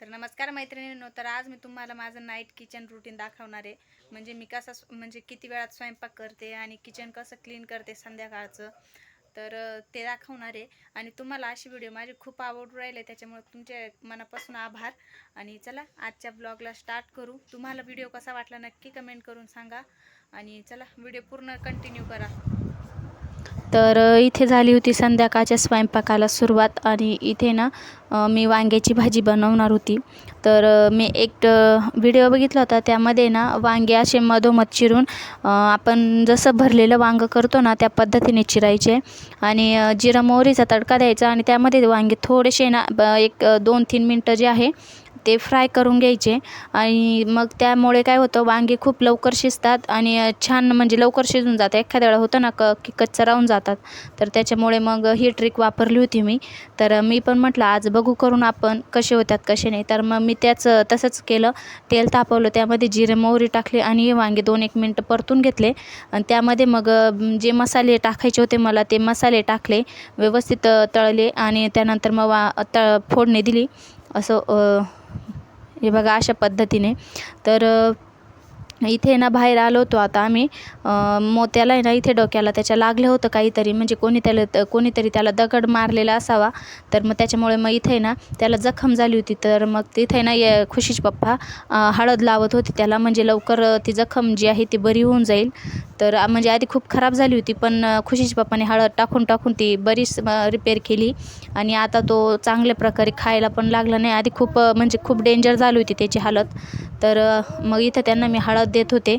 तर नमस्कार मैत्रिणींनो तर आज मी तुम्हाला माझं नाईट किचन रुटीन दाखवणार आहे. म्हणजे मी कसा म्हणजे किती वेळात स्वयंपाक करते आणि किचन कसं क्लीन करते संध्याकाळचं तर ते दाखवणार आहे. आणि तुम्हाला अशी व्हिडिओ माझी खूप आवडून राहिले त्याच्यामुळे तुमचे मनापासून आभार. आणि चला आजच्या ब्लॉगला स्टार्ट करू. तुम्हाला व्हिडिओ कसा वाटला नक्की कमेंट करून सांगा. आणि चला व्हिडिओ पूर्ण कंटिन्यू करा. तर इथे झाली होती संध्याकाळच्या स्वयंपाकाला सुरुवात आणि इथे ना मी वांग्याची भाजी बनवणार होती. तर मी एक व्हिडिओ बघितला होता. त्यामध्ये ना वांगे असे मधोमध चिरून आपण जसं भरलेलं वांगं करतो ना त्या पद्धतीने चिरायचे आणि जिरा मोहरीचा तडका द्यायचा आणि त्यामध्ये वांगे थोडेसे ना एक दोन तीन मिनटं जे आहे ते फ्राय करून घ्यायचे. आणि मग त्यामुळे काय होतं वांगे खूप लवकर शिजतात आणि छान म्हणजे लवकर शिजून जातं. एखाद्या वेळा होतं ना क की कच्चं राहून जातात. तर त्याच्यामुळे मग ही ट्रिक वापरली होती मी. तर मी पण म्हटलं आज बघू करून आपण कसे होतात कसे नाही. तर मग मी त्याच तसंच केलं. तेल तापवलं त्यामध्ये जिरे मोहरी टाकले आणि हे वांगे दोन एक मिनटं परतून घेतले. आणि त्यामध्ये मग जे मसाले टाकायचे होते मला ते मसाले टाकले व्यवस्थित तळले आणि त्यानंतर मग वा तळ फोडणी दिली. असं हे बघा अशा पद्धतीने. तर इथे ना बाहेर आलो होतो आता आम्ही. मोत्याला आहे ना इथे डोक्याला त्याच्या लागलं होतं काहीतरी. म्हणजे कोणी त्याला कोणीतरी त्याला दगड मारलेला असावा. तर मग त्याच्यामुळे मग इथे ना त्याला जखम झाली होती. तर मग तिथे ना ये खुशीच पप्पा हळद लावत होती त्याला. म्हणजे लवकर ती जखम जी आहे ती बरी होऊन जाईल. तर म्हणजे आधी खूप खराब झाली होती. पण अ, खुशीच पप्पाने हळद टाकून टाकून ती बरीच रिपेअर केली. आणि आता तो चांगल्या प्रकारे खायला पण लागला नाही. आधी खूप म्हणजे खूप डेंजर झाली होती त्याची हालत. तर मग इथं त्यांना मी हळद देत होते.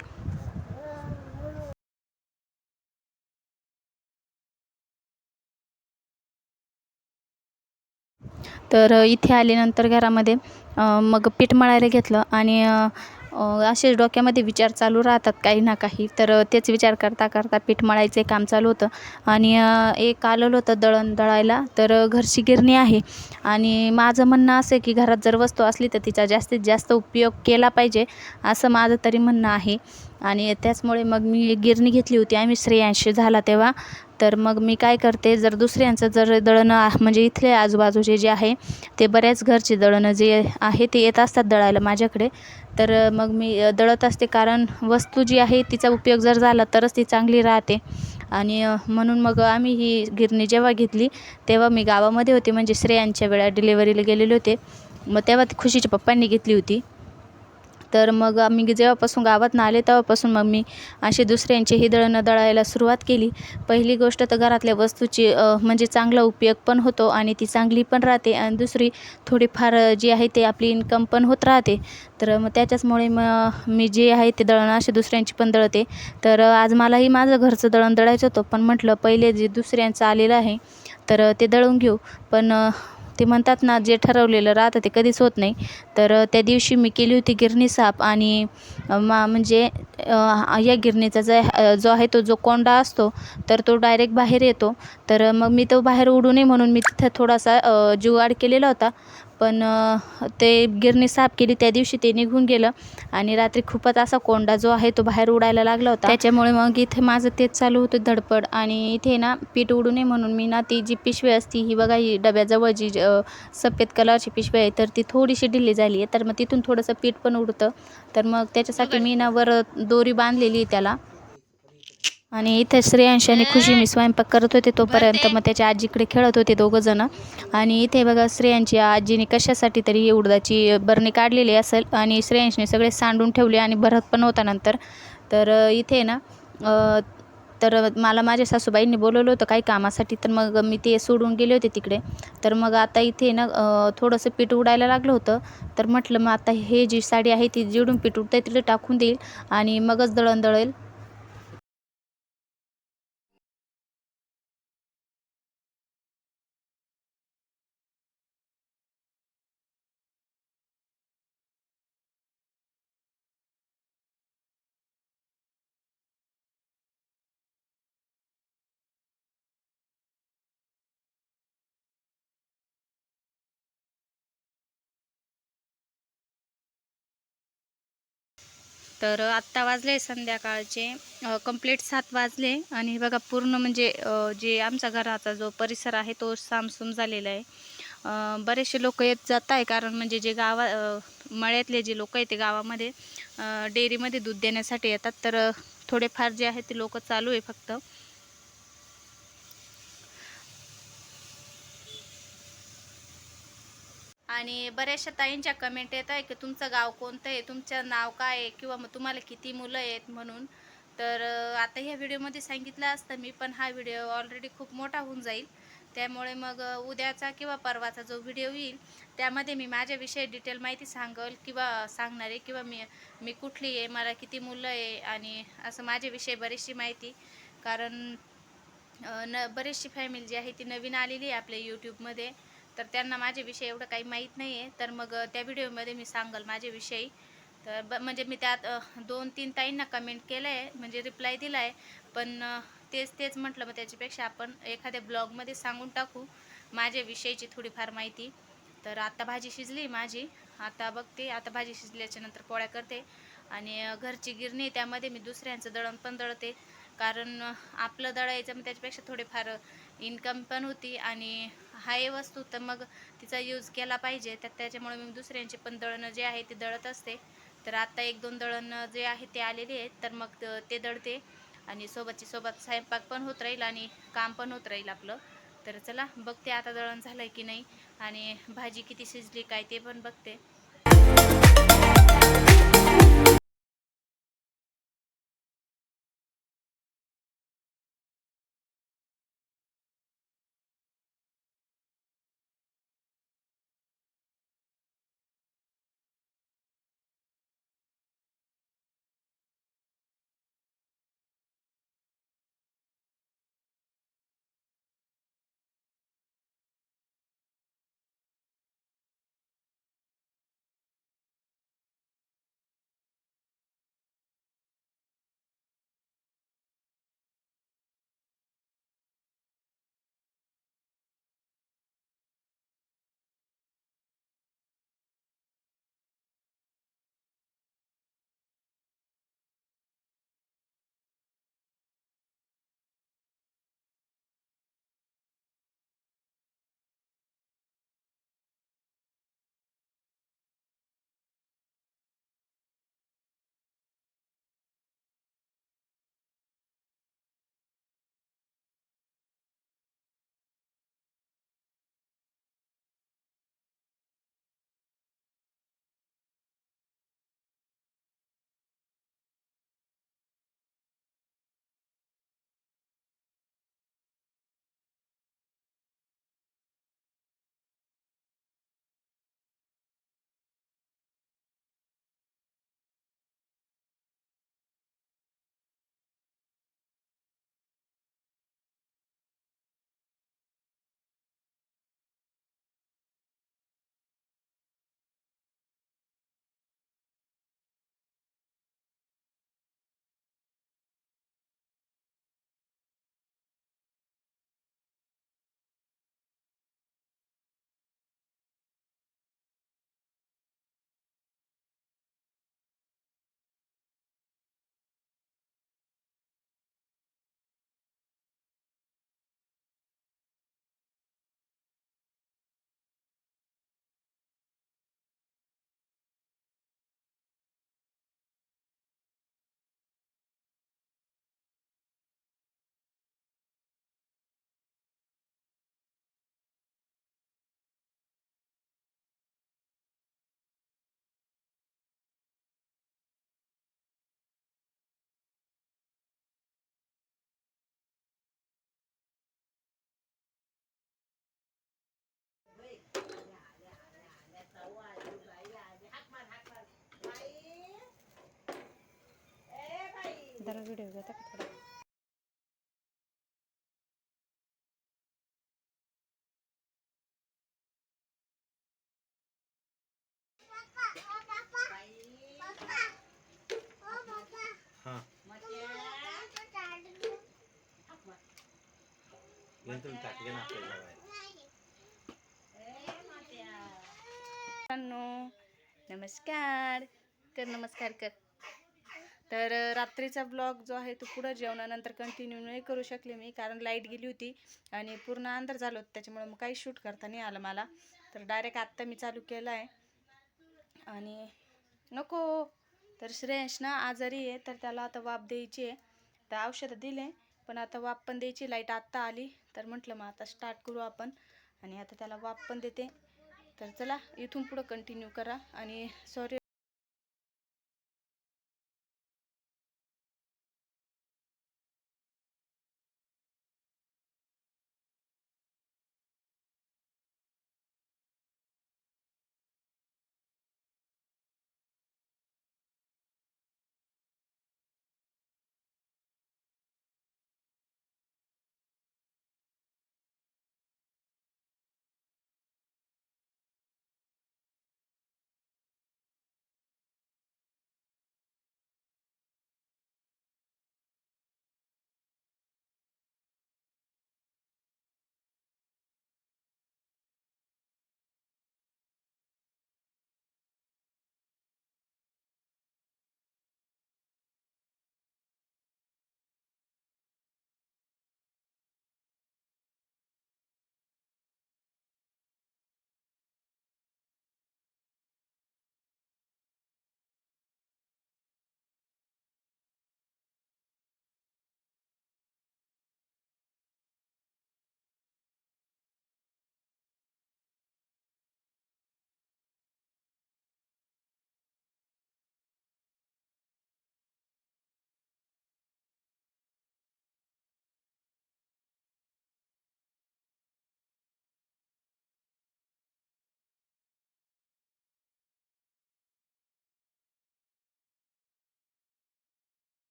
तर इथे आल्यानंतर घरामध्ये मग पीठ मळायला घेतलं आणि असेच असे डोक्यामध्ये विचार चालू राहतात काही ना काही. तर तेच विचार करता करता पीठ मळायचे काम चालू होतं. आणि एक आलेलं होतं दळण दळायला. तर घरची गिरणी आहे. आणि माझं म्हणणं असं आहे की घरात जर वस्तू असली तर तिचा जास्तीत जास्त उपयोग केला पाहिजे असं माझं तरी म्हणणं आहे. आणि त्याचमुळे मग मी एक गिरणी घेतली होती. आम्ही श्रेयांशी झाला तेव्हा. तर मग मी काय करते जर दुसऱ्यांचं जर दळणं म्हणजे इथले आजूबाजूचे जे आहे ते बऱ्याच घरचे दळणं जे आहे ते येत असतात दळायला माझ्याकडे. तर मग मी दळत असते कारण वस्तू जी आहे तिचा उपयोग जर झाला तरच ती चांगली राहते. आणि म्हणून मग आम्ही ही गिरणी जेव्हा घेतली तेव्हा मी गावामध्ये होते. म्हणजे श्रेयांच्या वेळा डिलेवरीला गेलेले होते. मग तेव्हा ती खुशीच्या पप्पांनी घेतली होती. तर मग आम्ही जेव्हापासून गावात आले तेव्हापासून मग मी अशी दुसऱ्यांचे ही दळणं दळायला सुरुवात केली. पहिली गोष्ट तर घरातल्या वस्तूची म्हणजे चांगला उपयोग पण होतो आणि ती चांगली पण राहते आणि दुसरी थोडीफार जी आहे ते आपली इन्कम पण होत राहते. तर मग त्याच्याचमुळे मग मी जे आहे ते दळणं असे दुसऱ्यांची पण दळते. तर आज मलाही माझं घरचं दळण दळायचं होतं पण म्हटलं पहिले जे दुसऱ्यांचं आलेलं आहे तर ते दळून घेऊ. पण ते म्हणतात ना जे ठरवलेलं राहतं ते कधीच होत नाही. तर त्या दिवशी मी केली होती गिरणी साप आणि मा म्हणजे या गिरणीचा जो जो आहे तो जो कोंडा असतो तर तो डायरेक्ट बाहेर येतो. तर मग मी तो बाहेर उडू नये म्हणून मी तिथं थोडासा जुगाड केलेला होता. पण ते गिरणी साफ केली त्या दिवशी ते निघून गेलं आणि रात्री खूपच असा कोंडा जो आहे तो बाहेर उडायला लागला होता. त्याच्यामुळे मग इथे माझं तेच चालू होतं धडपड आणि इथे ना पीठ उडू नये म्हणून मी ना ती जी पिशवी असती ही बघा ही डब्याजवळ जी सफेद कलरची पिशवी आहे तर ती थोडीशी ढिली झाली आहे. तर मग तिथून थोडंसं पीठ पण उडतं. तर मग त्याच्यासाठी मी ना वर दोरी बांधलेली आहे त्याला. आणि इथे श्रेयांश आणि खुशी मी स्वयंपाक करत होते तोपर्यंत मग त्याच्या आजीकडे खेळत होते दोघं जण. आणि इथे बघा श्रेयांची आजीने कशासाठी तरी ही उडदाची बरणी काढलेली असेल आणि श्रेयांशने सगळे सांडून ठेवले आणि भरत पण होता नंतर. तर इथे ना तर मला माझ्या सासूबाईंनी बोलवलं होतं काही कामासाठी तर मग मी ते सोडून गेले होते तिकडे. तर मग आता इथे ना थोडंसं पीठ उडायला लागलं होतं. तर म्हटलं मग आता हे जी साडी आहे ती जिडून पीठ उडतं तिकडे टाकून देईल आणि मगच दळण दळेल. तर आत्ता वाजले संध्याकाळचे. कंप्लीट सात वाजले. आणि बघा पूर्ण म्हणजे जे आमच्या घराचा जो परिसर आहे तो सामसूम झालेला आहे. बरेचसे लोक येत जात आहे कारण म्हणजे जे गावा मळ्यातले जे लोक आहेत ते गावामध्ये डेअरीमध्ये दूध देण्यासाठी येतात. तर थोडेफार जे आहे ते लोक चालू आहे फक्त. आणि बऱ्याचशा ताईंच्या कमेंट येत आहे की तुमचं गाव कोणतं आहे? तुमचं नाव काय आहे? किंवा मग तुम्हाला किती मुलं आहेत म्हणून? तर आता ह्या व्हिडिओमध्ये सांगितलं असतं मी पण हा व्हिडिओ ऑलरेडी खूप मोठा होऊन जाईल. त्यामुळे मग उद्याचा किंवा परवाचा जो व्हिडिओ येईल त्यामध्ये मी माझ्याविषयी डिटेल माहिती सांगल किंवा सांगणार आहे किंवा मी मी कुठली आहे मला किती मुलं आहे आणि असं माझ्याविषयी बरीचशी माहिती. कारण न बरीचशी फॅमिली जी आहे ती नवीन आलेली आहे आपल्या यूट्यूबमध्ये तर त्यांना माझ्याविषयी एवढं काही माहीत नाही आहे तर मग त्या व्हिडिओमध्ये मी सांगल माझ्याविषयी तर ब म्हणजे मी त्यात दोन तीन ताईंना कमेंट केलं आहे म्हणजे रिप्लाय दिला आहे पण तेच तेच म्हटलं मग त्याच्यापेक्षा आपण एखाद्या ब्लॉगमध्ये सांगून टाकू माझ्याविषयीची थोडीफार माहिती. तर आता भाजी शिजली माझी. आता बघते. आता भाजी शिजल्याच्यानंतर पोळ्या करते. आणि घरची गिरणी त्यामध्ये मी दुसऱ्यांचं दळण पण दळते. कारण आपलं दळायचं मग त्याच्यापेक्षा थोडेफार इन्कम पण होती. आणि हाय वस्तू तर मग तिचा यूज केला पाहिजे. तर त्याच्यामुळे मी दुसऱ्यांचे पण दळणं जे आहे ते दळत असते. तर आत्ता एक दोन दळण जे आहे ते आलेले आहेत. तर मग ते दळते. आणि सोबतची सोबत स्वयंपाक पण होत राहील आणि काम पण होत राहील आपलं. तर चला बघते आता दळण झालंय की नाही. आणि भाजी किती शिजली काय ते पण बघते. जरा व्हिडिओ घेता का नमस्कार. कर नमस्कार कर तर रात्रीचा ब्लॉग जो आहे तो पुढं जेवणानंतर कंटिन्यू नाही करू शकले मी कारण लाइट गेली होती आणि पूर्ण अंधार झालं होतं त्याच्यामुळे मग काही शूट करता नाही आलं मला. तर डायरेक्ट आत्ता मी चालू केलं आहे. आणि नको तर श्रेयश ना आजारी आहे तर त्याला आता वाफ द्यायची आहे. तर औषधं दिले पण आता वाफ पण द्यायची लाइट आत्ता आली. तर म्हटलं मग आता स्टार्ट करू आपण. आणि आता त्याला वाफ पण देते. तर चला इथून पुढं कंटिन्यू करा. आणि सॉरी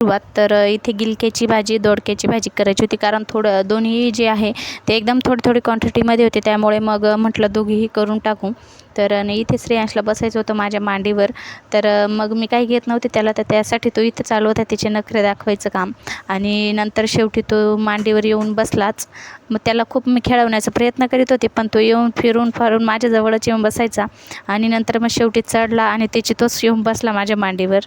सुरुवात तर इथे गिलक्याची भाजी दोडक्याची भाजी करायची होती. कारण थोडं दोन्ही जे आहे ते एकदम थोडी थोडी क्वांटिटीमध्ये होते. त्यामुळे मग म्हटलं दोघीही करून टाकू. तर आणि इथे श्रेयांशला बसायचं होतं माझ्या मांडीवर. तर मग मी काही घेत नव्हते त्याला. तर त्यासाठी तो इथं चालू होता. तिचे नखरे दाखवायचं काम. आणि नंतर शेवटी तो मांडीवर येऊन बसलाच. मग त्याला खूप मी खेळवण्याचा प्रयत्न करीत होते. पण तो येऊन फिरून फारून माझ्याजवळच येऊन बसायचा. आणि नंतर मग शेवटी चढला आणि त्याची तोच येऊन बसला माझ्या मांडीवर.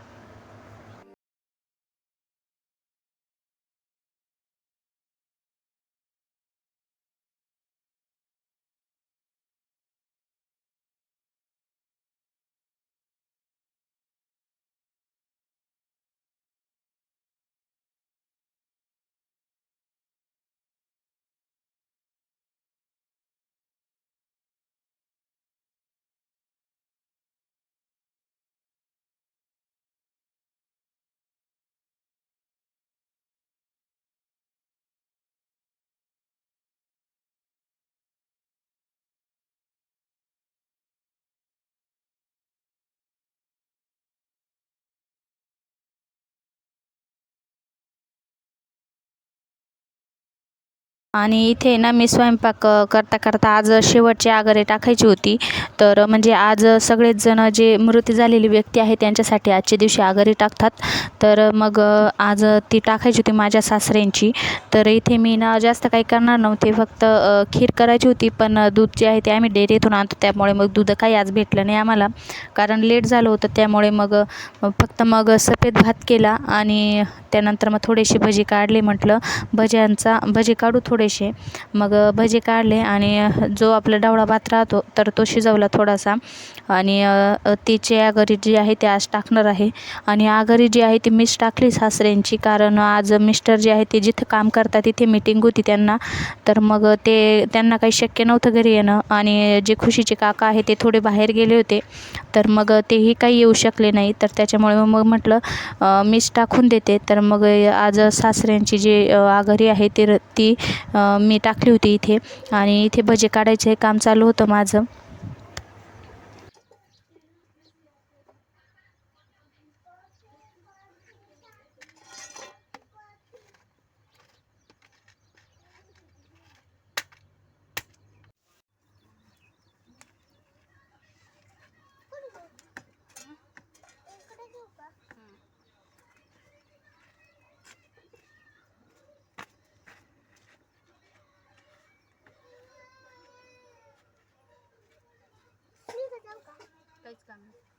आणि इथे ना मी स्वयंपाक करता करता आज शेवटची आगरे टाकायची होती. तर म्हणजे आज सगळेच जण जे मृत झालेली व्यक्ती आहे त्यांच्यासाठी आजच्या दिवशी आगरी टाकतात. तर मग आज ती टाकायची होती माझ्या सासऱ्यांची. तर इथे मी ना जास्त काही करणार नव्हते फक्त खीर करायची होती. पण दूध जे आहे ते आम्ही डेअरीतून आणतो त्यामुळे मग दूध काही आज भेटलं नाही आम्हाला. कारण लेट झालं होतं त्यामुळे मग फक्त मग सफेद भात केला आणि त्यानंतर मग थोडीशी भजी काढली म्हटलं. भज्यांचा भजी काढू थोडेसे. मग भजे काढले आणि जो आपला डावळा भात राहतो तर तो शिजवला थोडासा. आणि तिची आगरी जी आहे ती आज टाकणार आहे. आणि आगरी जी आहे ती मीच टाकली सासऱ्यांची. कारण आज मिस्टर जे आहे ते जिथं काम करतात तिथे मीटिंग होती त्यांना. तर मग ते त्यांना काही शक्य नव्हतं घरी येणं. आणि जे खुशीचे काका आहे ते थोडे बाहेर गेले होते. तर मग तेही काही येऊ शकले नाही. तर त्याच्यामुळे मग म्हटलं मीच टाकून देते. तर मग आज सासऱ्यांची जी आघारी आहे ती र- ती मी टाकली होती इथे. आणि इथे भजे काढायचे काम चालू होतं माझं. い使かます。